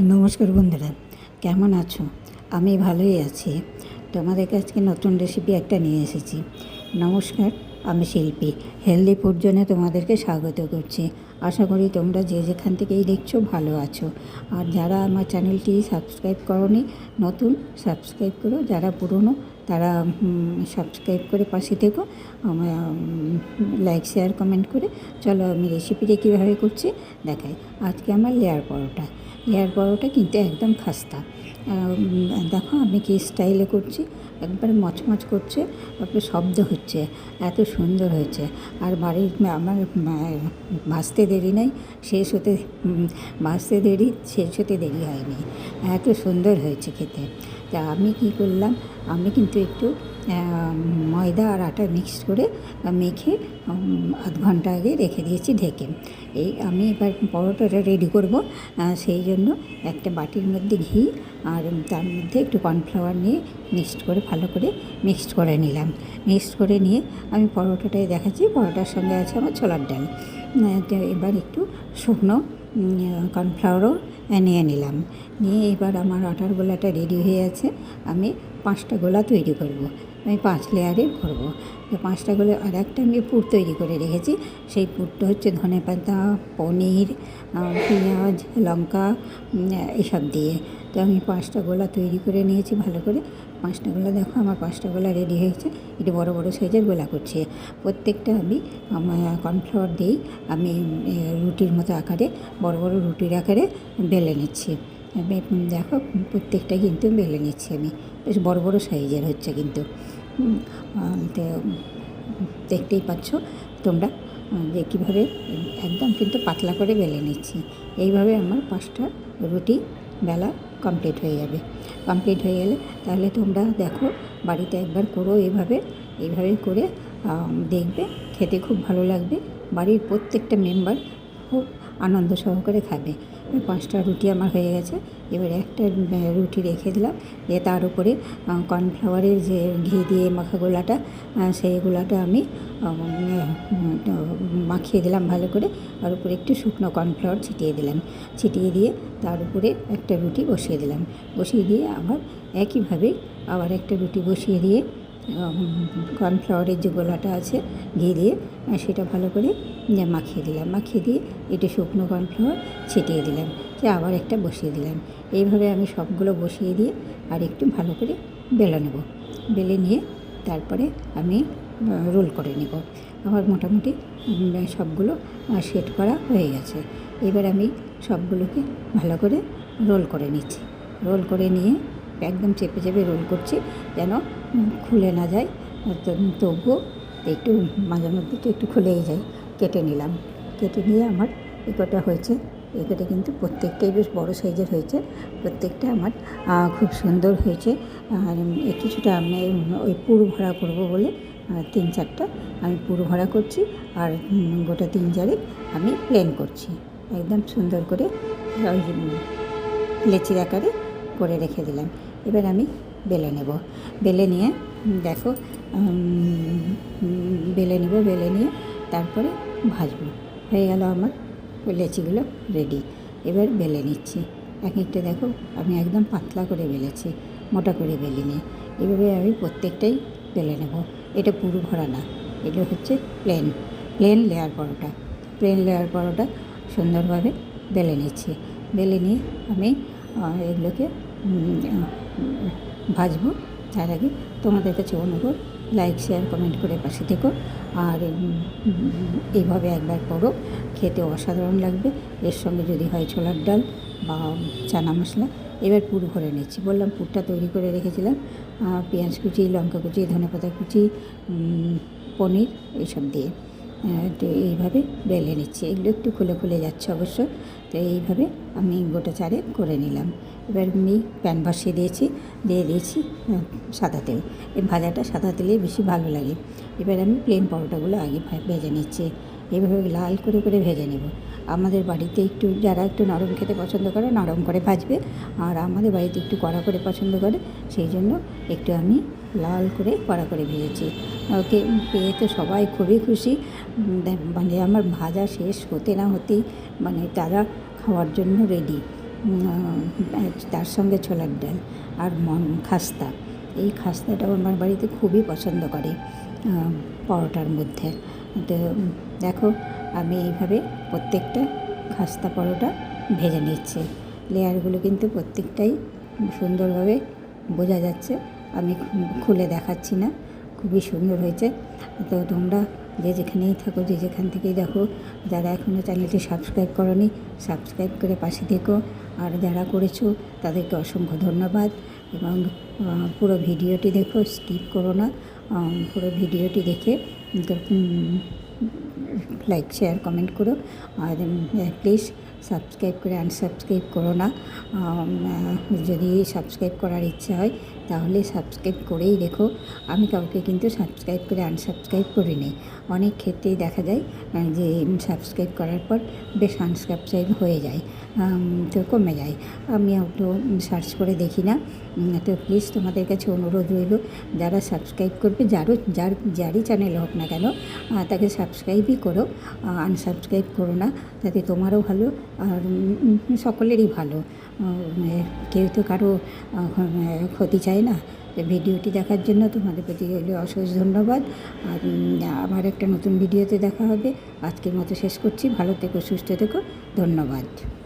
নমস্কার বন্ধুরা, কেমন আছো? আমি ভালোই আছি। তোমাদের কাছে নতুন রেসিপি একটা নিয়ে এসেছি। নমস্কার, আমি শিল্পী। হেলদি ফুড জোনে তোমাদেরকে স্বাগত করছি। আশা করি তোমরা যে যেখান থেকেই দেখছ ভালো আছো। আর যারা আমার চ্যানেলটি সাবস্ক্রাইব করনি, নতুন সাবস্ক্রাইব করো। যারা পুরনো তারা সাবস্ক্রাইব করে পাশে থেকো। আমার লাইক শেয়ার কমেন্ট করে, চলো আমি রেসিপিটা কীভাবে করছি? দেখাই। আজকে আমার লেয়ার পরোটা। লেয়ার পরোটা কিন্তু একদম খাস্তা। দেখো আমি কি স্টাইলে করছি। একবারে মচমচ করছে, তারপরে শব্দ হচ্ছে। এত সুন্দর হয়েছে। আর বাড়ির আমার ভাজতে দেরি নাই। শেষ হতে ভাজতে দেরি, শেষ হতে দেরি হয়নি। এত সুন্দর হয়েছে খেতে। তা আমি কি করলাম? আমি কিন্তু একটু ময়দা আর আটা মিক্স করে মেখে আধ ঘণ্টা আগে রেখে দিয়েছি ঢেকে। এই আমি এবার পরোটাটা রেডি করব। সেই জন্য একটা বাটির মধ্যে ঘি আর তার মধ্যে একটু কর্নফ্লাওয়ার নিয়ে মিক্সড করে, ভালো করে মিক্সড করে নিলাম। মিক্সড করে নিয়ে আমি পরোটাটাই দেখাচ্ছি। পরোটার সঙ্গে আছে আমার ছোলার ডাল। এবার একটু শুকনো কর্নফ্লাওয়ারও নিয়ে নিলাম। নিয়ে এবার আমার আটার গোলাটা রেডি হয়ে আছে। আমি পাঁচটা গোলা তৈরি করব। আমি পাঁচ লেয়ারে করব তো পাঁচটা গোলা আর একটা আমি পুর তৈরি করে রেখেছি। সেই পুরটা হচ্ছে ধনে পাতা, পনির পেঁয়াজ, লঙ্কা এসব দিয়ে। তো আমি পাঁচটা গোলা তৈরি করে নিয়েছি ভালো করে। পাঁচটা গোলা দেখো, আমার পাঁচটা গোলা রেডি হয়েছে। একটু বড় বড় সাইজের গোলা করছি প্রত্যেকটা আমি, আমার কর্নফ্লাওয়ার দিয়েই আমি রুটির মতো আকারে, বড় বড় রুটির আকারে বেলে নিচ্ছি। দেখো, প্রত্যেকটা কিন্তু বেলে নিচ্ছি আমি। বেশ বড় বড় সাইজের হচ্ছে কিন্তু। তো, দেখতেই পাচ্ছ তোমরা যে কীভাবে একদম কিন্তু পাতলা করে বেলে নিচ্ছি। এইভাবে আমার পাঁচটা রুটি বেলা কমপ্লিট হয়ে যাবে। কমপ্লিট হয়ে গেলে তাহলে তোমরা দেখো বাড়িতে একবার করো এভাবে এইভাবে করে দেখবে খেতে খুব ভালো লাগবে। বাড়ির প্রত্যেকটা মেম্বার খুব আনন্দ সহকারে খাবে। পাঁচটা রুটি আমার হয়ে গেছে। এবারে একটা রুটি রেখে দিলাম। দিয়ে তার উপরে কর্নফ্লাওয়ারের যে ঘি দিয়ে মাখা গোলাটা সেই গোলাটা আমি মাখিয়ে দিলাম ভালো করে। তার উপরে একটু শুকনো কর্নফ্লাওয়ার ছিটিয়ে দিলাম। ছিটিয়ে দিয়ে তার উপরে একটা রুটি বসিয়ে দিলাম। বসিয়ে দিয়ে আবার একইভাবে আবার একটা রুটি বসিয়ে দিয়ে কর্নফ্লাওয়ারের যে গোলাটা আছে, ঘি দিয়ে সেটা ভালো করে মাখিয়ে দিলাম। মাখিয়ে দিয়ে একটু শুকনো কর্নফ্লাওয়ার ছিটিয়ে দিলাম। যে আবার একটা বসিয়ে দিলাম। এইভাবে আমি সবগুলো বসিয়ে দিয়ে আর একটু ভালো করে বেলে নেব। বেলে নিয়ে তারপরে আমি রোল করে নেব। আমার মোটামুটি সবগুলো সেট করা হয়ে গেছে। এবার আমি সবগুলোকে ভালো করে রোল করে নিচ্ছি। রোল করে নিয়ে একদম চেপে চেপে রোল করছি যেন খুলে না যায় তবুও একটু মাঝে মধ্যে একটু খুলেই যায়। কেটে নিলাম। কেটে নিয়ে আমার একটা হয়েছে। একটা কিন্তু প্রত্যেকটাই বেশ বড় সাইজের হয়েছে। প্রত্যেকটা আমার খুব সুন্দর হয়েছে। আর কিছুটা আমি ওই পুরো ভরা করব বলে তিন চারটা আমি পুরো ভরা করছি আর গোটা তিন চারে আমি প্লেন করছি। একদম সুন্দর করে ওই লেচির আকারে করে রেখে দিলাম। এবার আমি বেলে নেব। বেলে নিয়ে, দেখো বেলে নেব, বেলে নিয়ে তারপরে ভাজবো। হয়ে গেল আমার লেচিগুলো রেডি এবার বেলে নিচ্ছি। এক একটা দেখো, আমি একদম পাতলা করে বেলেছি, মোটা করে বেলে বেলিনি। এভাবে আমি প্রত্যেকটাই বেলে নেব। এটা পুরো ভরা না এটা হচ্ছে plain plain layer paratha. Plain layer paratha সুন্দরভাবে বেলে নিচ্ছি। বেলে নিয়ে আমি এগুলোকে ভাজবো তার আগে তোমাদের কাছে অনুরোধ লাইক শেয়ার কমেন্ট করে পাশে থেকো। আর এইভাবে একবার করো, খেতে অসাধারণ লাগবে। এর সঙ্গে যদি হয় ছোলার ডাল বা চানা মশলা। এবার পুর ভরে নিচ্ছি। বললাম পুরটা তৈরি করে রেখেছিলাম। পেঁয়াজ কুচি, লঙ্কা কুচি, ধনেপাতা কুচি পনির এইসব দিয়ে। এইভাবে বেলে নিচ্ছি। এগুলো একটু খুলে খুলে যাচ্ছে অবশ্য। তো এইভাবে আমি গোটা চারে করে নিলাম। এবার আমি প্যান বসিয়ে দিয়েছি, দিয়ে দিয়েছি সাদা তেল। এই ভাজাটা সাদা তেলে বেশি ভালো লাগে। এবার আমি প্লেন পরোটাগুলো আগে ভেজে নিচ্ছি। এইভাবে লাল করে করে ভেজে নেব। আমাদের বাড়িতে একটু, যারা একটু নরম খেতে পছন্দ করে, নরম করে ভাজবে। আর আমাদের বাড়িতে একটু কড়া করে পছন্দ করে, সেই জন্য একটু আমি লাল করে কড়া করে ভেজেছি। ওকে পেয়ে তো সবাই খুবই খুশি। মানে আমার ভাজা শেষ হতে না হতেই মানে তারা খাওয়ার জন্য রেডি তার সঙ্গে ছোলার ডাল আর মন খাস্তা। এই খাস্তাটা আমার বাড়িতে খুবই পছন্দ করে পরোটার মধ্যে। তো দেখো, আমি এইভাবে প্রত্যেকটা খাস্তা পরোটা ভেজে নিচ্ছি। লেয়ারগুলো কিন্তু প্রত্যেকটাই সুন্দরভাবে বোঝা যাচ্ছে। আমি খুলে দেখাচ্ছি না। খুবই সুন্দর হয়েছে। তো তোমরা যে যেখানেই থাকো, যে যেখান থেকেই দেখো, যারা এখনও চ্যানেলটি সাবস্ক্রাইব করনি, সাবস্ক্রাইব করে পাশে থেকো। আর যারা করেছ, তাদেরকে অসংখ্য ধন্যবাদ। এবং পুরো ভিডিওটি দেখো, স্কিপ করো না। পুরো ভিডিওটি দেখে লাইক, শেয়ার, কমেন্ট করো। আর প্লিজ সাবস্ক্রাইব করে আনসাবস্ক্রাইব করো না। যদি সাবস্ক্রাইব করার ইচ্ছা হয় তাহলে সাবস্ক্রাইব করেই রেখো। আমি কাউকে কিন্তু সাবস্ক্রাইব করে আনসাবস্ক্রাইব করে নিই অনেক ক্ষেত্রেই দেখা যায় যে সাবস্ক্রাইব করার পর বেশ আনসাবস্ক্রাইব হয়ে যায় তো কমে যায়। আমি অত সার্চ করে দেখি না। তো প্লিজ তোমাদের কাছে অনুরোধ রইল, যারা সাবস্ক্রাইব করবে, যারও, যার, যারই চ্যানেল হোক না কেন তাকে সাবস্ক্রাইবই করো আনসাবস্ক্রাইব করো না, তাতে তোমারও ভালো, আর সকলেরই ভালো। কেউ তো কারও ক্ষতি চায় না। ভিডিওটি দেখার জন্য তোমাদের প্রতি অশেষ ধন্যবাদ। আর আবার একটা নতুন ভিডিওতে দেখা হবে। আজকের মতো শেষ করছি। ভালো থেকো, সুস্থ থেকো। ধন্যবাদ।